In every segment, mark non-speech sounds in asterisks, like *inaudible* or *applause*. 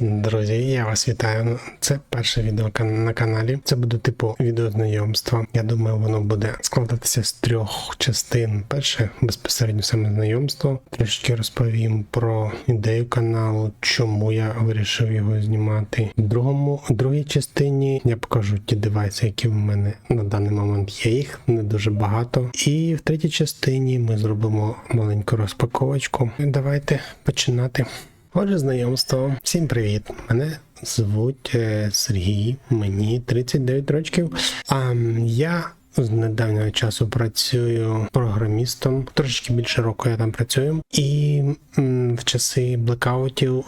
Друзі, я вас вітаю. Це перше відео на каналі. Це буде типу відео знайомства. Я думаю, воно буде складатися з трьох частин. Перше безпосередньо саме знайомство. Трішки розповім про ідею каналу, чому я вирішив його знімати. В другому, в другій частині я покажу ті девайси, які в мене на даний момент є. Їх не дуже багато. І в третій частині ми зробимо маленьку розпаковочку. Давайте починати. Отже, знайомство. Всім привіт! Мене звуть е, Сергій, мені 39 років. А я з недавнього часу працюю програмістом. Трошечки більше року я там працюю. І в часи блекаутів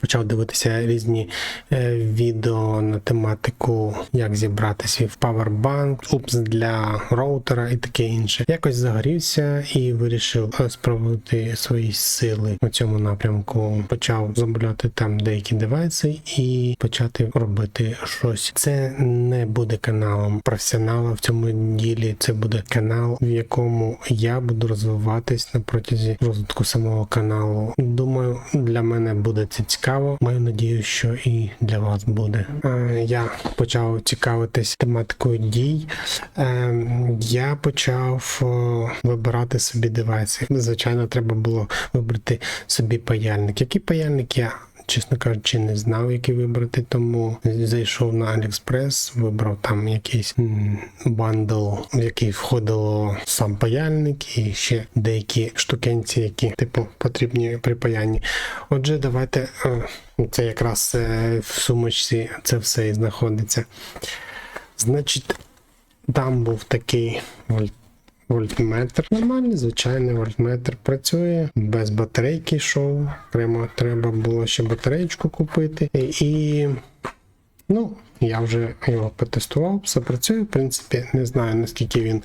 почав дивитися різні е, відео на тематику, як зібрати свій павербанк, упс для роутера і таке інше. Якось загорівся і вирішив е, спробувати свої сили у цьому напрямку. Почав замовляти там деякі девайси і почати робити щось. Це не буде каналом професіонала в цьому ділі. Це буде канал, в якому я буду розвиватись на протязі розвитку самого каналу. Думаю, для мене буде це цікаво. Маю надію, що і для вас буде. Я почав цікавитись тематикою дій. Е, Я почав вибирати собі девайси. Звичайно, треба було вибрати собі паяльник. Який паяльник я чесно кажучи, не знав, який вибрати, тому зайшов на AliExpress, вибрав там якийсь бандл, в який входило сам паяльник і ще деякі штукенці, які типу потрібні при паянні. Отже, давайте е, це якраз е, в сумочці це все і знаходиться. Значить, там був такий вольт. Вольтметр. Нормальний, звичайний вольтметр працює, без батарейки йшов. Прямо треба було ще батареєчку купити. І ну, я вже його потестував, все працює. В принципі, не знаю наскільки він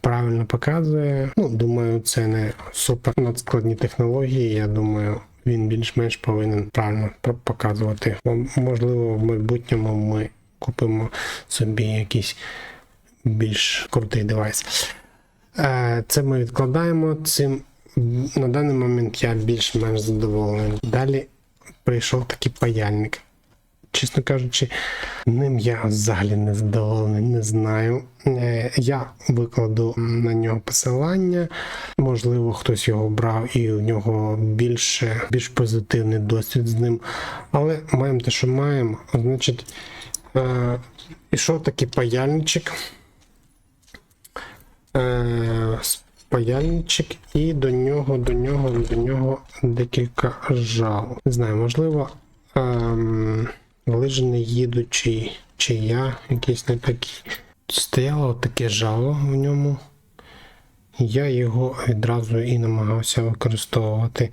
правильно показує. Ну, думаю, це не супер надскладні технології. Я думаю. Він більш-менш повинен правильно показувати. Можливо, в майбутньому ми купимо собі якийсь більш крутий девайс. Е, Це ми відкладаємо. Цим на даний момент я більш-менш задоволений. Далі прийшов такий паяльник. Чесно кажучи, ним я взагалі не задоволений, не знаю. Е, Я викладу на нього посилання. Можливо, хтось його брав і у нього більше, більш позитивний досвід з ним. Але маємо те, що маємо. Значить, е, ішов такий паяльничок е, і до нього, до нього, до нього декілька жал. Не знаю, можливо, ем, лижний їдучий, чи я якийсь не такий. Стояло таке жало в ньому. Я його відразу і намагався використовувати.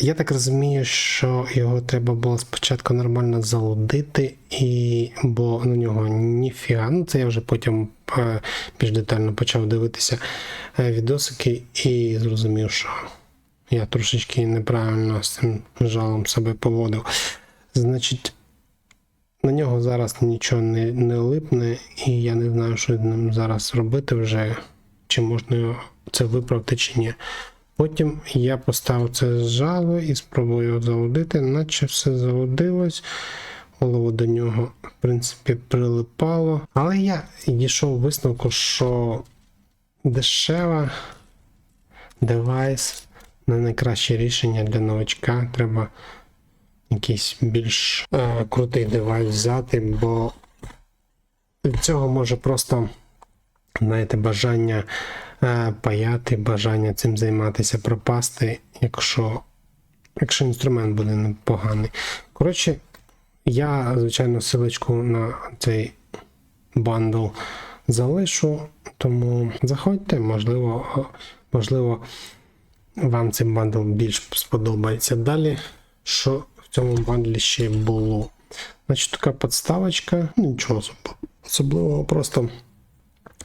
Я так розумію, що його треба було спочатку нормально залудити, і бо на нього ніфіга. Ну це я вже потім е, більш детально почав дивитися е, відосики і зрозумів, що я трошечки неправильно з цим жалом себе поводив. Значить, на нього зараз нічого не, не липне, і я не знаю, що з ним зараз робити вже, чи можна це виправити, чи ні. Потім я поставив це жало і спробую його залудити, наче все залудилось. Голову до нього, в принципі, прилипало. Але я дійшов висновку, що дешева девайс не найкраще рішення для новачка. Треба якийсь більш е, крутий девайс взяти, бо від цього може просто знаєте, бажання паяти, бажання цим займатися, пропасти, якщо, якщо інструмент буде непоганий. Коротше, я, звичайно, силочку на цей бандл залишу, тому заходьте, можливо, е, можливо, вам цей бандл більш сподобається. Далі, що в цьому бандлі ще було? Значить, така подставочка, нічого особ- особливого, просто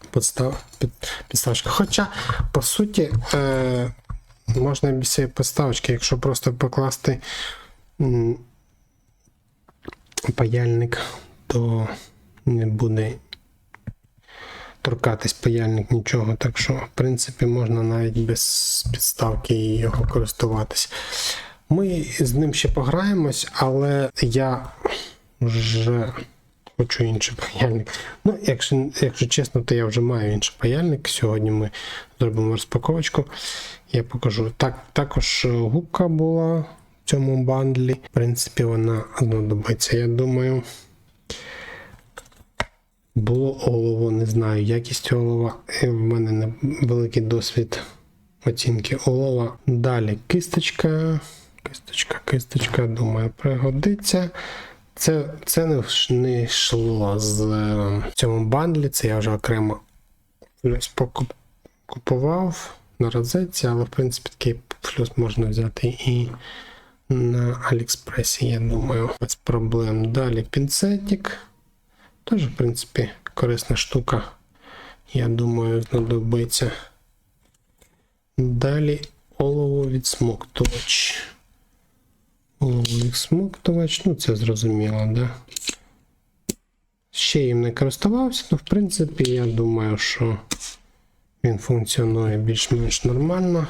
подстав, під, підставочка. Хоча, по суті, е, можна без цієї підставочки, якщо просто покласти м, паяльник, то не буде торкатись паяльник нічого. Так що, в принципі, можна навіть без підставки його користуватись. Ми з ним ще пограємось, але я вже хочу інший паяльник. Ну, якщо, якщо чесно, то я вже маю інший паяльник. Сьогодні ми зробимо розпаковочку. Я покажу. Так, також губка була в цьому бандлі. В принципі, вона знадобиться, я думаю. Було олово, не знаю, якість олова. В мене не великий досвід оцінки олова. Далі кисточка. Кисточка, кисточка, думаю, пригодиться. Це, це не, йшло з е, в цьому бандлі, це я вже окремо купував на розетці, але в принципі такий плюс можна взяти і на Аліекспресі, я думаю, без проблем. Далі пінцетик. Теж, в принципі, корисна штука. Я думаю, знадобиться. Далі олововідсмоктувач. Олововідсмоктувач, ну це зрозуміло, да? Ще їм не користувався, але в принципі, я думаю, що він функціонує більш-менш нормально.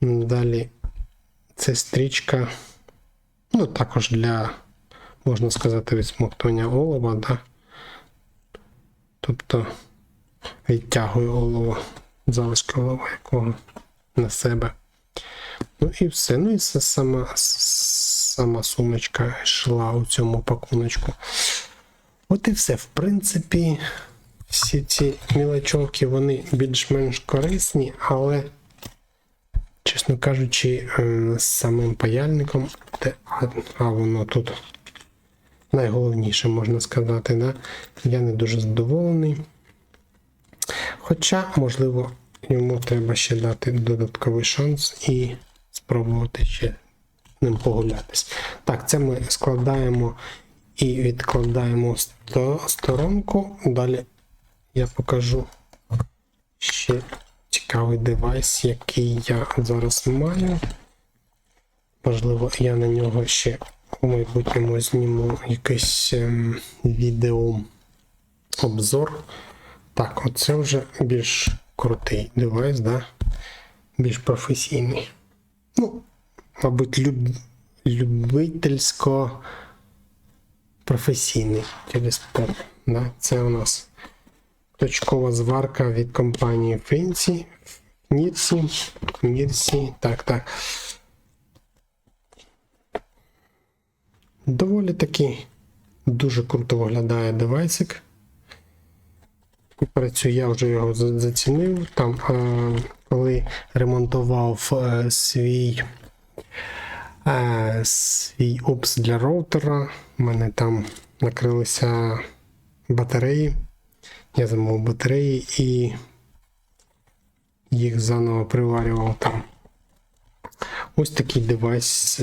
Далі це стрічка. Ну, також для, можна сказати, відсмоктування олова, да? Тобто відтягує олово, залишки олова якого на себе. Ну і все. Ну і це сама, сама сумочка йшла у цьому пакуночку. От і все. В принципі, всі ці мілочовки, вони більш-менш корисні, але, чесно кажучи, е, з самим паяльником, де, а, воно тут найголовніше, можна сказати, да? я не дуже задоволений. Хоча, можливо, йому треба ще дати додатковий шанс і спробувати ще ним погулятись. Так, це ми складаємо і відкладаємо сторонку. Далі я покажу ще цікавий девайс, який я зараз маю. Можливо, я на нього ще у майбутньому зніму якийсь ем, відео обзор. Так, оце вже більш крутий девайс, да? більш професійний. Ну, мабуть, люб... любительсько професійний через. Да? Це у нас точкова зварка від компанії Фенсі. Нірсі. Нірсі. Так, так. Доволі таки дуже круто виглядає девайсик. Працюю, я вже його зацінив. Там, е, коли ремонтував е, свій, е, свій упс для роутера, в мене там накрилися батареї. Я замовив батареї і їх заново приварював там. Ось такий девайс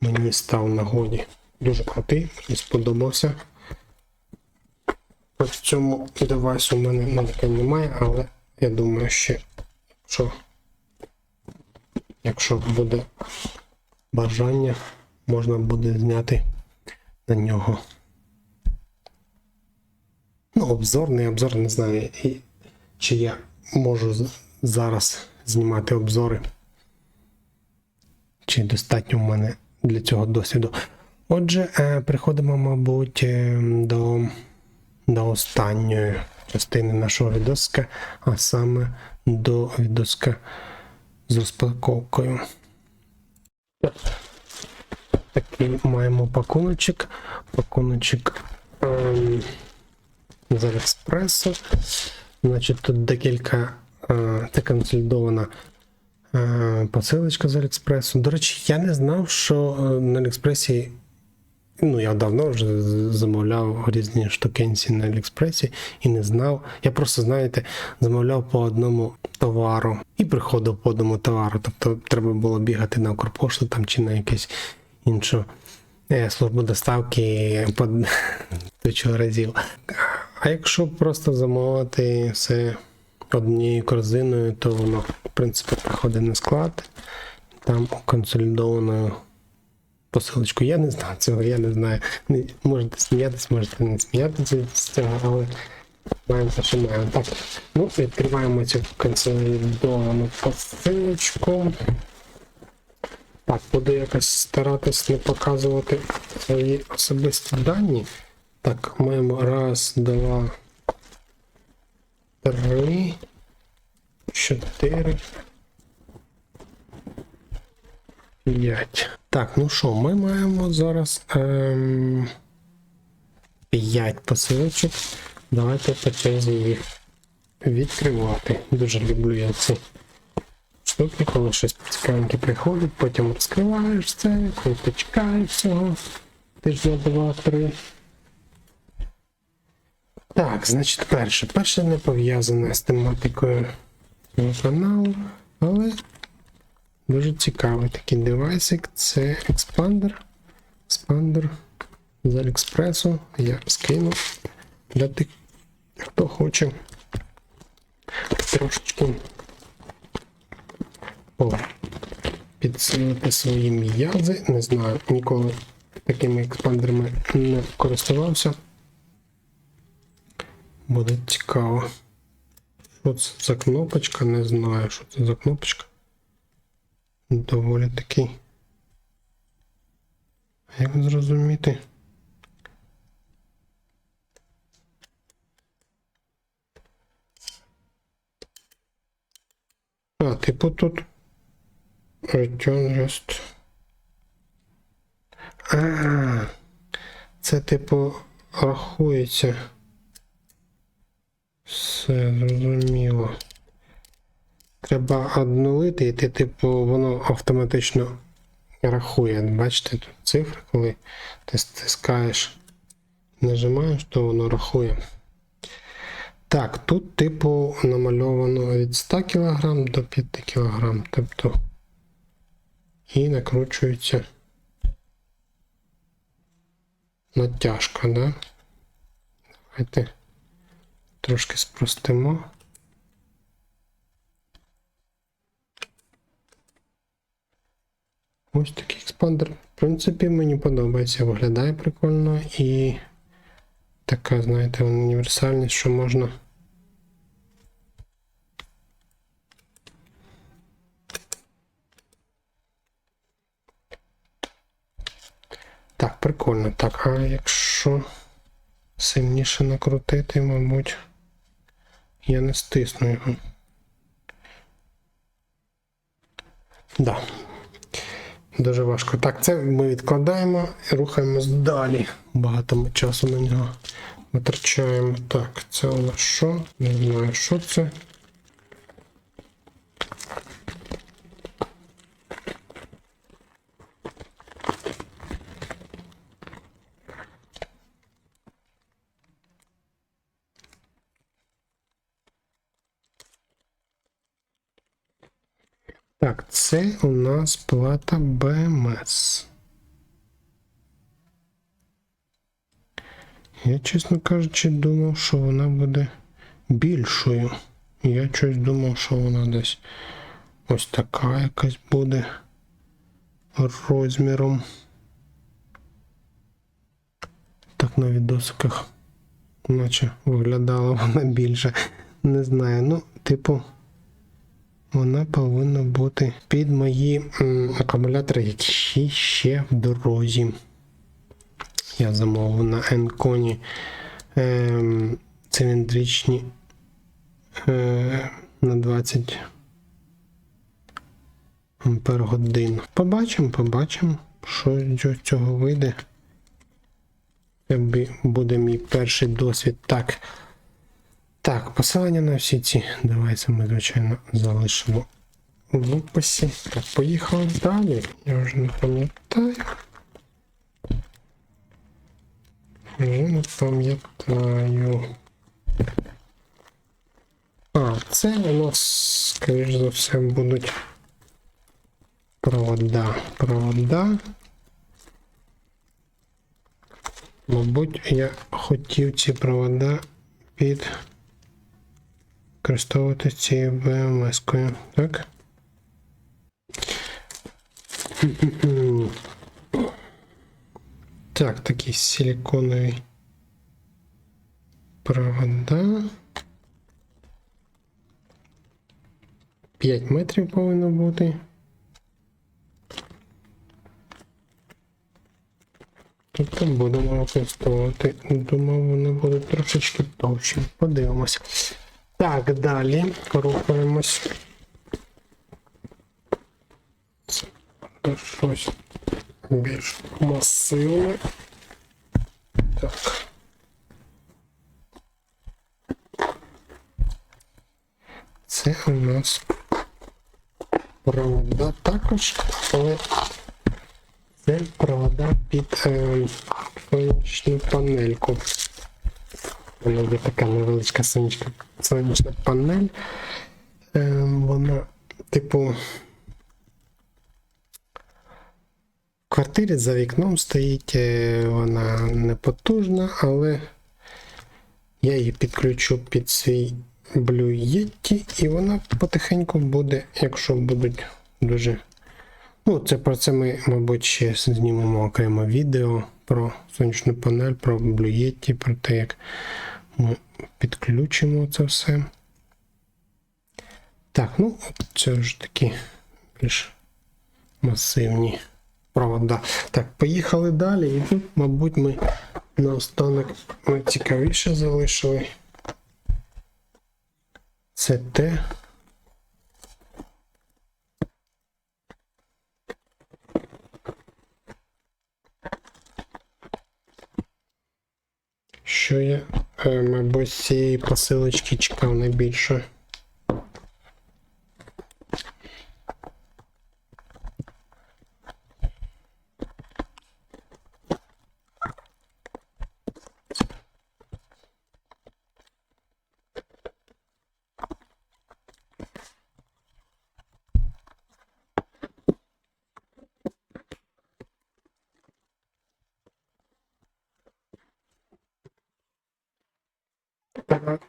мені став на годі. Дуже крутий, мені сподобався. По цьому девайсу в мене нарікань немає, але я думаю, що якщо, якщо буде бажання, можна буде зняти на нього. Ну, обзор, не обзор, не знаю, і, чи я можу зараз знімати обзори. Чи достатньо в мене для цього досвіду. Отже, е, переходимо, мабуть, е, до до останньої частини нашого відоска, а саме до відоска з розпаковкою. Такий маємо пакуночок. Пакуночок ем, з Аліекспресу. Значить, тут декілька е, консолідована е, посилочка з Аліекспресу. До речі, я не знав, що е, на Аліекспресі Ну, я давно вже замовляв різні штукенці на Аліекспресі і не знав. Я просто, знаєте, замовляв по одному товару і приходив по одному товару. Тобто треба було бігати на Укрпошту там чи на якусь іншу е, службу доставки по *laughs* тисячу разів. А якщо просто замовити все однією корзиною, то воно, в принципі, приходить на склад, там консолідованою посилочку. Я не знаю цього, я не знаю. Можете сміятись, можете не сміятися з цього, але маємо те, що маємо. Так, ну, відкриваємо цю консолідовану посилочку. Так, буду якось старатись не показувати свої особисті дані. Так, маємо раз, два, три, чотири. П'ять. Так, ну що, ми маємо зараз ем, 5 посилочок. Давайте по черзі їх відкривати. Дуже люблю я ці штуки, коли щось цікавеньке приходить, потім розкриваєш це, коли ти чекаєш цього тижня два-три. Так, значить, перше. Перше не пов'язане з тематикою цього каналу, але дуже цікавий такий девайсик. Це експандер. Експандер з Аліекспресу. Я скину для тих, хто хоче трошечки підсилити свої м'язи. Не знаю, ніколи такими експандерами не користувався. Буде цікаво. Що це за кнопочка? Не знаю, що це за кнопочка. Доволі такий. Як зрозуміти? А, типу тут return just. А, це типу рахується. Все зрозуміло. Треба обнулити, і ти, типу, воно автоматично рахує. Бачите, тут цифри, коли ти стискаєш, нажимаєш, то воно рахує. Так, тут, типу, намальовано від 100 кг до 5 кг. Тобто і накручується натяжка, да? Давайте трошки спростимо. Ось такий експандер. В принципі, мені подобається, виглядає прикольно і така, знаєте, універсальність, що можна. Так, прикольно. Так, а якщо сильніше накрутити, мабуть, я не стисну його. Да. Дуже важко. Так, це ми відкладаємо і рухаємось далі. Багато ми часу на нього витрачаємо. Так, це у нас що? Не знаю, що це. Так, це у нас плата БМС. Я, чесно кажучи, думав, що вона буде більшою. Я щось думав, що вона десь ось така якась буде розміром. Так на відосиках, наче виглядала вона більше. Не знаю, ну, типу. Вона повинна бути під мої м, акумулятори, які ще в дорозі. Я замовив на Енконі е, циліндричні е, на 20 ампер годин. Побачимо, побачимо, що з цього вийде. Це буде мій перший досвід. Так. Так, посилання на всі ці девайси ми, звичайно, залишимо в описі. Так, поїхали далі. Я вже не пам'ятаю. Вже не пам'ятаю. А, це у нас, скоріш за все, будуть провода. Провода. Мабуть, я хотів ці провода під користуватися цією БМС-кою, так? *clears throat* Так, такі силиконові провода. 5 метрів повинно бути. Тобто будемо використовувати. Думаю, вони будуть трошечки довші. Подивимось. Так, далі рухаємось. Це щось більш масивне. Так. Це у нас провода також, але це провода під е, сонячну панельку. Вона є така невеличка сонячна, сонячна панель. Е, вона, типу, в квартирі за вікном стоїть, е, вона не потужна, але я її підключу під свій Blue Yeti, і вона потихеньку буде, якщо будуть дуже. Ну, це про це ми, мабуть, ще знімемо окремо відео про сонячну панель, про Blue Yeti, про те, як підключимо це все. Так, ну, це вже такі більш масивні провода. Так, поїхали далі. І тут, мабуть, ми наостанок найцікавіше залишили. Це те. Що я, мабуть, з цієї посилочки чекав найбільше.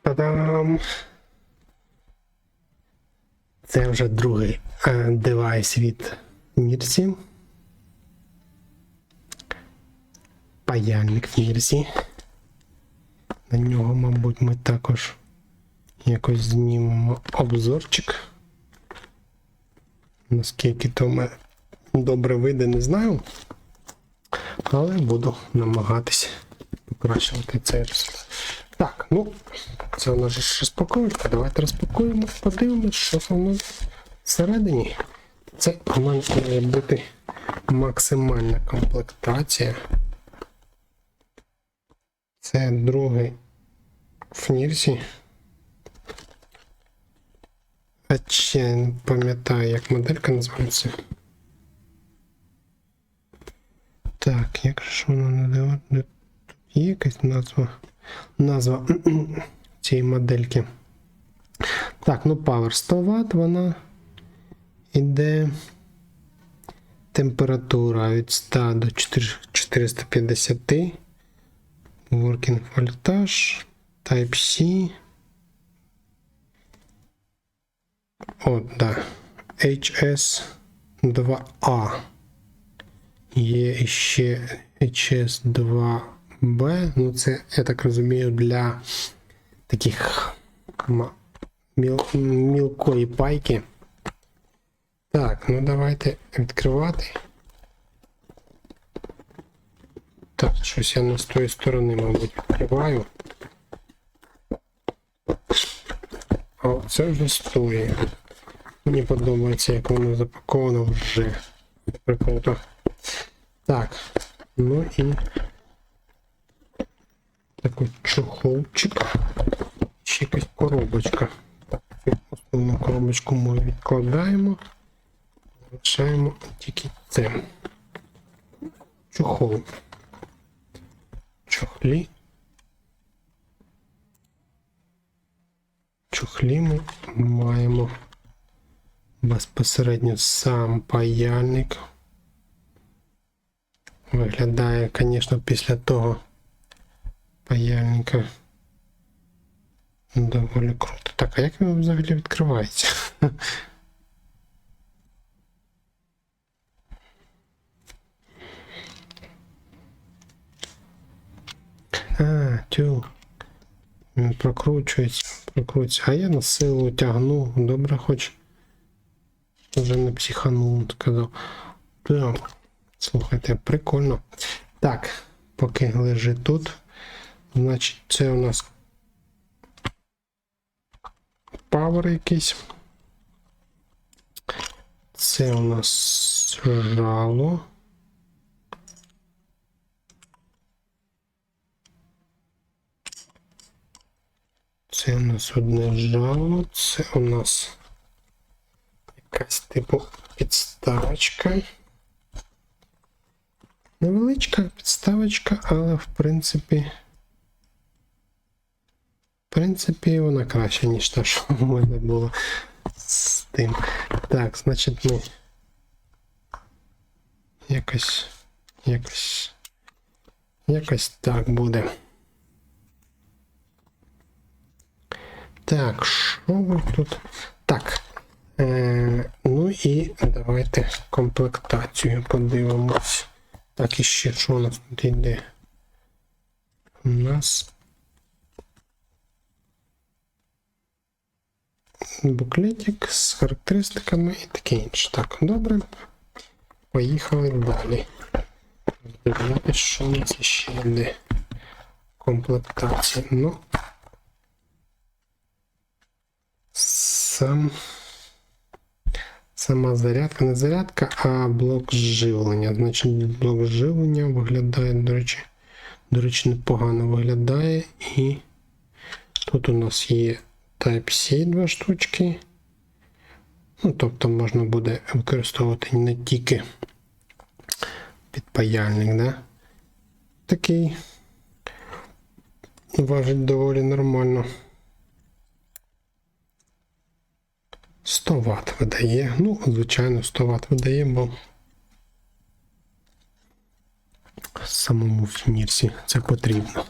Та-дам! Це вже другий е, девайс від Мірсі. Паяльник в Мірсі. На нього, мабуть, ми також якось знімемо обзорчик. Наскільки то ми добре вийде, не знаю. Але буду намагатись покращувати цей результат. Так, ну, це у нас ж розпаковочка. Давайте розпакуємо, подивимось, що там у всередині. Це у мене має бути максимальна комплектація. Це другий фнірсі. А ще не пам'ятаю, як моделька називається. Так, як ж вона називає? Тут є якась назва? Назва *clears throat* цієї модельки. Так, ну Power 100 Вт, вона йде температура від 100 до 450. Working voltage, Type-C. От, да. HS2A. Є ще HS2 Б, ну це, я так розумію, для таких міл, мілкої пайки. Так, ну давайте відкривати. Так, щось я не з тої сторони, мабуть, відкриваю. О, це вже стоїть. Мені подобається, як воно запаковано вже. Прикольно. Так, ну і такий чохолчик. Ще якась коробочка. Основну коробочку ми відкладаємо. Залишаємо тільки це. Чохол. Чохлі. Чохлі ми маємо безпосередньо сам паяльник. Виглядає, звісно, після того паяльника. Доволі круто. Так, а як він взагалі відкривається? *laughs* А, тю. Він прокручується, прокручується. А я на силу тягну. Добре, хоч вже не психанув, сказав. Так, слухайте, прикольно. Так, поки лежить тут. Значить, це у нас павер якийсь. Це у нас жало. Це у нас одне жало, це у нас якась типу підставочка. Невеличка підставочка, але в принципі. В принципі, вона краще, ніж та, що в мене було з тим. Так, значить, ми якось. Якось. Якось так буде. Так, що ви тут? Так. Е, ну і давайте комплектацію подивимось. Так, і ще що у нас тут йде? У нас буклетик з характеристиками і таке інше. Так, добре. Поїхали далі. Дивляти, що у нас ще йде. Комплектація. Ну. Сам. Сама зарядка, не зарядка, а блок живлення. Значить, блок живлення виглядає, до речі, до речі, непогано виглядає. І тут у нас є Type-C два штучки. Ну, тобто можна буде використовувати не тільки підпаяльник, да? Такий важить доволі нормально. 100 Вт видає. Ну, звичайно, 100 Вт видає, бо самому фінірсі це потрібно.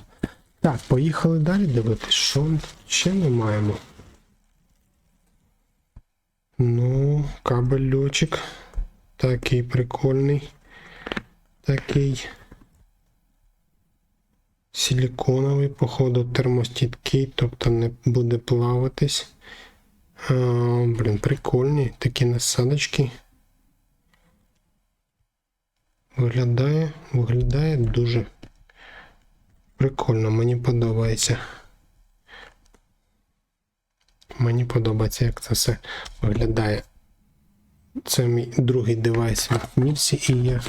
Так, поїхали далі дивитись, що ще ми маємо. Ну, кабель льотчик. Такий прикольний. Такий силіконовий, походу, термостійкий, тобто не буде плаватись. А, блін, прикольні такі насадочки. Виглядає, виглядає дуже прикольно, мені подобається. Мені подобається, як це все виглядає. Це мій другий девайс від Мірсі, і я,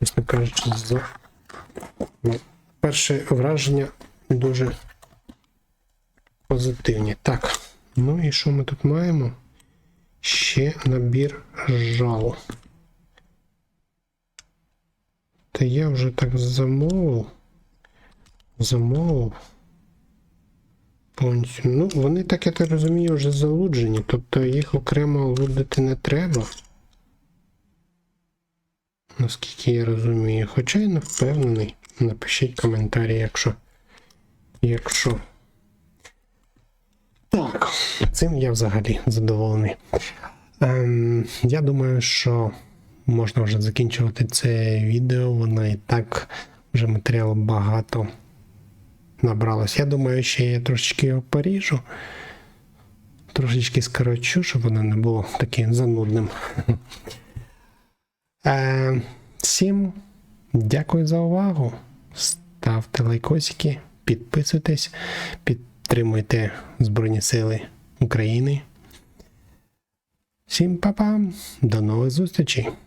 чесно кажучи, ну, перше враження дуже позитивні. Так, ну і що ми тут маємо? Ще набір жал. Та я вже так замовив. Замовив. Повністю. Ну, вони, так я так розумію, вже залуджені, тобто їх окремо лудити не треба. Наскільки я розумію. Хоча я не впевнений. Напишіть коментарі, якщо. Якщо. Так, цим я взагалі задоволений. Ем, я думаю, що можна вже закінчувати це відео. Воно і так вже матеріалу багато набралось. Я думаю, ще я трошечки його поріжу. Трошечки скорочу, щоб воно не було таким занудним. *laughs* Е, всім дякую за увагу. Ставте лайкосики, підписуйтесь, підтримуйте Збройні Сили України. Всім па-па, до нових зустрічей!